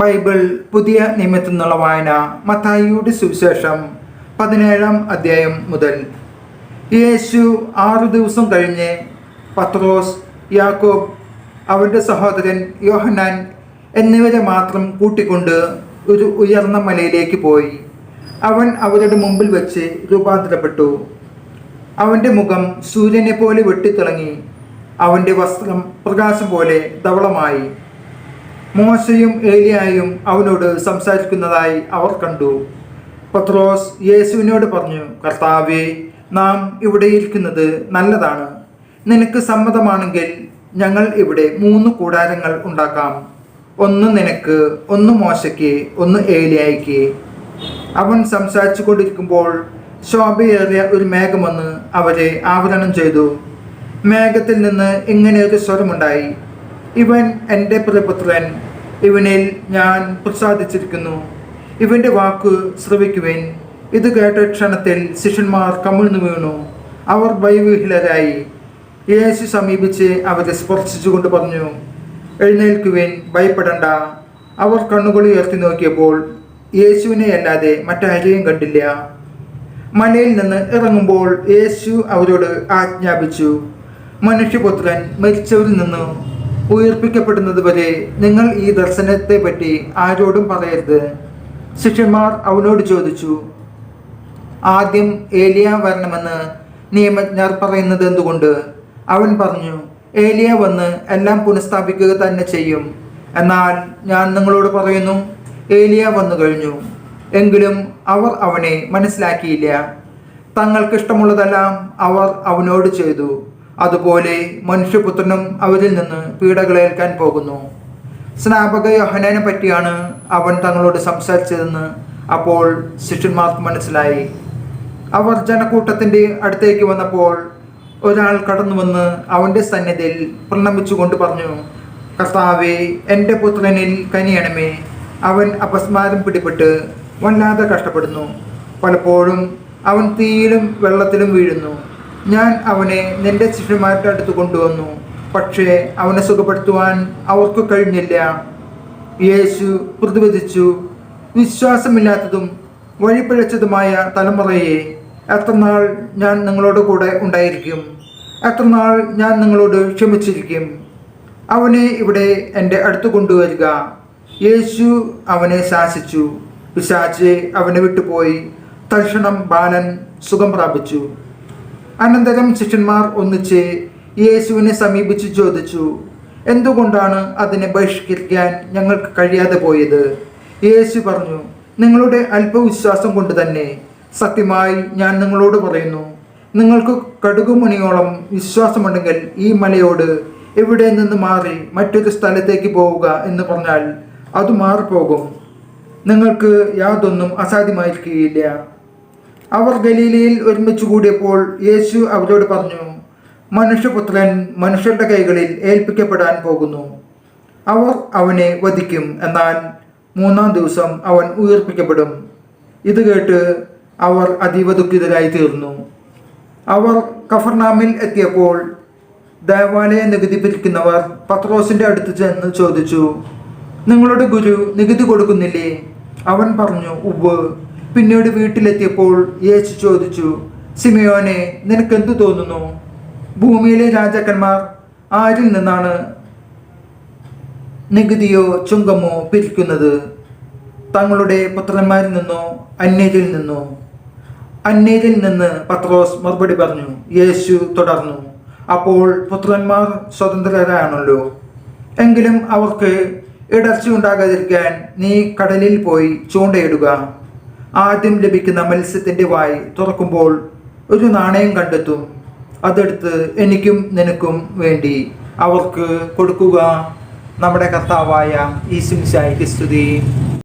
Bible പുതിയ നിയമത്തിൽ നിന്നുള്ള വായന മത്തായിയുടെ സുവിശേഷം പതിനേഴാം അധ്യായം മുതൽ. യേശു ആറു ദിവസം കഴിഞ്ഞ് പത്രോസ് യാക്കോബ് അവരുടെ സഹോദരൻ യോഹന്നാൻ എന്നിവരെ മാത്രം കൂട്ടിക്കൊണ്ട് ഒരു ഉയർന്ന മലയിലേക്ക് പോയി. അവൻ അവരുടെ മുമ്പിൽ വെച്ച് രൂപാന്തരപ്പെട്ടു. അവന്റെ മുഖം സൂര്യനെ പോലെ വെട്ടിത്തിളങ്ങി. അവന്റെ വസ്ത്രം പ്രകാശം പോലെ ധവളമായി. മോശയും ഏലിയായും അവനോട് സംസാരിക്കുന്നതായി അവർ കണ്ടു. പത്രോസ് യേശുവിനോട് പറഞ്ഞു കർത്താവെ നാം ഇവിടെ ഇരിക്കുന്നത് നല്ലതാണ്. നിനക്ക് സമ്മതമാണെങ്കിൽ ഞങ്ങൾ ഇവിടെ മൂന്ന് കൂടാരങ്ങൾ ഉണ്ടാക്കാം. ഒന്ന് നിനക്ക് ഒന്ന് മോശയ്ക്ക് ഒന്ന് ഏലിയായിക്ക്. അവൻ സംസാരിച്ചു കൊണ്ടിരിക്കുമ്പോൾ ശോഭയേറിയ ഒരു മേഘം വന്ന് അവരെ ആവരണം ചെയ്തു. മേഘത്തിൽ നിന്ന് ഇങ്ങനെ ഒരു സ്വരമുണ്ടായി. ഇവൻ എന്റെ പ്രിയപുത്രൻ ഇവനിൽ ഞാൻ പ്രസാദിച്ചിരിക്കുന്നു. ഇവന്റെ വാക്ക് ശ്രവിക്കുവിൻ. ഇത് കേട്ട ക്ഷണത്തിൽ ശിഷ്യന്മാർ കമിഴ്ന്നു വീണു. അവർ ഭയവിഹ്ലരായി യേശു സമീപിച്ച് അവരെ സ്പർശിച്ചുകൊണ്ട് പറഞ്ഞു എഴുന്നേൽക്കുവിൻ ഭയപ്പെടണ്ട. അവർ കണ്ണുകൾ ഉയർത്തി നോക്കിയപ്പോൾ യേശുവിനെ അല്ലാതെ മറ്റാരെയും കണ്ടില്ല. മലയിൽ നിന്ന് ഇറങ്ങുമ്പോൾ യേശു അവരോട് ആജ്ഞാപിച്ചു മനുഷ്യപുത്രൻ മരിച്ചവരിൽ നിന്ന് ഉയർപ്പിക്കപ്പെടുന്നത് വരെ നിങ്ങൾ ഈ ദർശനത്തെ പറ്റി ആരോടും പറയരുത്. ശിഷ്യന്മാർ അവനോട് ചോദിച്ചു ആദ്യം ഏലിയ വരണമെന്ന് നിയമജ്ഞർ പറയുന്നത് എന്തുകൊണ്ട് അവൻ പറഞ്ഞു ഏലിയ വന്ന് എല്ലാം പുനഃസ്ഥാപിക്കുക തന്നെ ചെയ്യും. എന്നാൽ ഞാൻ നിങ്ങളോട് പറയുന്നു ഏലിയ വന്നു കഴിഞ്ഞു. എങ്കിലും അവർ അവനെ മനസ്സിലാക്കിയില്ല. തങ്ങൾക്കിഷ്ടമുള്ളതെല്ലാം അവർ അവനോട് ചെയ്തു. അതുപോലെ മനുഷ്യപുത്രനും അവരിൽ നിന്ന് പീഡകളേൽക്കാൻ പോകുന്നു. സ്നാപക യോഹനാനെ പറ്റിയാണ് അവൻ തങ്ങളോട് സംസാരിച്ചതെന്ന് അപ്പോൾ ശിഷ്യന്മാർക്ക് മനസ്സിലായി. അവർ ജനക്കൂട്ടത്തിന്റെ അടുത്തേക്ക് വന്നപ്പോൾ ഒരാൾ കടന്നു വന്ന് അവന്റെ സന്നിധിയിൽ പ്രണമിച്ചുകൊണ്ട് പറഞ്ഞു കർത്താവെ എന്റെ പുത്രനിൽ കനിയണമേ. അവൻ അപസ്മാരം പിടിപെട്ട് വല്ലാതെ കഷ്ടപ്പെടുന്നു. പലപ്പോഴും അവൻ തീയിലും വെള്ളത്തിലും വീഴുന്നു. ഞാൻ അവനെ നിന്റെ ശിഷ്യന്മാരുടെ അടുത്ത് കൊണ്ടുവന്നു. പക്ഷേ അവനെ സുഖപ്പെടുത്തുവാൻ അവർക്ക് കഴിഞ്ഞില്ല. യേശു പ്രതിപദിച്ചു വിശ്വാസമില്ലാത്തതും വഴിപ്പിഴച്ചതുമായ തലമുറയെ എത്രനാൾ ഞാൻ നിങ്ങളോട് കൂടെ ഉണ്ടായിരിക്കും? എത്രനാൾ ഞാൻ നിങ്ങളോട് ക്ഷമിച്ചിരിക്കും? അവനെ ഇവിടെ എന്റെ അടുത്ത് കൊണ്ടുവരിക. യേശു അവനെ ശാസിച്ചു. പിശാച്ച് അവനെ വിട്ടുപോയി. തൽക്ഷണം ബാലൻ സുഖം പ്രാപിച്ചു. അനന്തരം ശിഷ്യന്മാർ ഒന്നിച്ച് യേശുവിനെ സമീപിച്ച് ചോദിച്ചു എന്തുകൊണ്ടാണ് അതിനെ ബഹിഷ്കരിക്കാൻ ഞങ്ങൾക്ക് കഴിയാതെ പോയത്? യേശു പറഞ്ഞു നിങ്ങളുടെ അല്പവിശ്വാസം കൊണ്ട് തന്നെ. സത്യമായി ഞാൻ നിങ്ങളോട് പറയുന്നു നിങ്ങൾക്ക് കടുകുമണിയോളം വിശ്വാസമുണ്ടെങ്കിൽ ഈ മലയോട് എവിടെ നിന്ന് മാറി മറ്റൊരു സ്ഥലത്തേക്ക് പോവുക എന്ന് പറഞ്ഞാൽ അത് മാറിപ്പോകും. നിങ്ങൾക്ക് യാതൊന്നും അസാധ്യമായിരിക്കുകയില്ല. അവർ ഗലീലയിൽ ഒരുമിച്ച് കൂടിയപ്പോൾ യേശു അവരോട് പറഞ്ഞു മനുഷ്യപുത്രൻ മനുഷ്യരുടെ കൈകളിൽ ഏൽപ്പിക്കപ്പെടാൻ പോകുന്നു. അവർ അവനെ വധിക്കും എന്നാൽ മൂന്നാം ദിവസം അവൻ ഉയർപ്പിക്കപ്പെടും. ഇത് കേട്ട് അവർ അതീവ ദുഃഖിതരായി തീർന്നു. അവർ കഫർനാമിൽ എത്തിയപ്പോൾ ദേവാലയ നികുതി പിരിക്കുന്നവർ പത്രോസിന്റെ അടുത്ത് ചെന്ന് ചോദിച്ചു നിങ്ങളുടെ ഗുരു നികുതി കൊടുക്കുന്നില്ലേ? അവൻ പറഞ്ഞു ഉവ് പിന്നീട് വീട്ടിലെത്തിയപ്പോൾ യേശു ചോദിച്ചു സിമിയോനെ നിനക്കെന്തു തോന്നുന്നു? ഭൂമിയിലെ രാജാക്കന്മാർ ആരിൽ നിന്നാണ് നികുതിയോ ചുങ്കമോ പിരിക്കുന്നത്? തങ്ങളുടെ പുത്രന്മാരിൽ നിന്നോ അന്യരിൽ നിന്നോ? അന്യരിൽ നിന്ന് പത്രോസ് മറുപടി പറഞ്ഞു യേശു തുടർന്നു. അപ്പോൾ പുത്രന്മാർ സ്വതന്ത്രരാണല്ലോ. എങ്കിലും അവർക്ക് ഇടർച്ച ഉണ്ടാകാതിരിക്കാൻ നീ കടലിൽ പോയി ചൂണ്ടയിടുക. ആദ്യം ലഭിക്കുന്ന മത്സ്യത്തിന്റെ വായി തുറക്കുമ്പോൾ ഒരു നാണയം കണ്ടെത്തും. അതെടുത്ത് എനിക്കും നിനക്കും വേണ്ടി അവർക്ക് കൊടുക്കുക. നമ്മുടെ കർത്താവായ ഈശുമിശായിക്ക് സ്തുതി.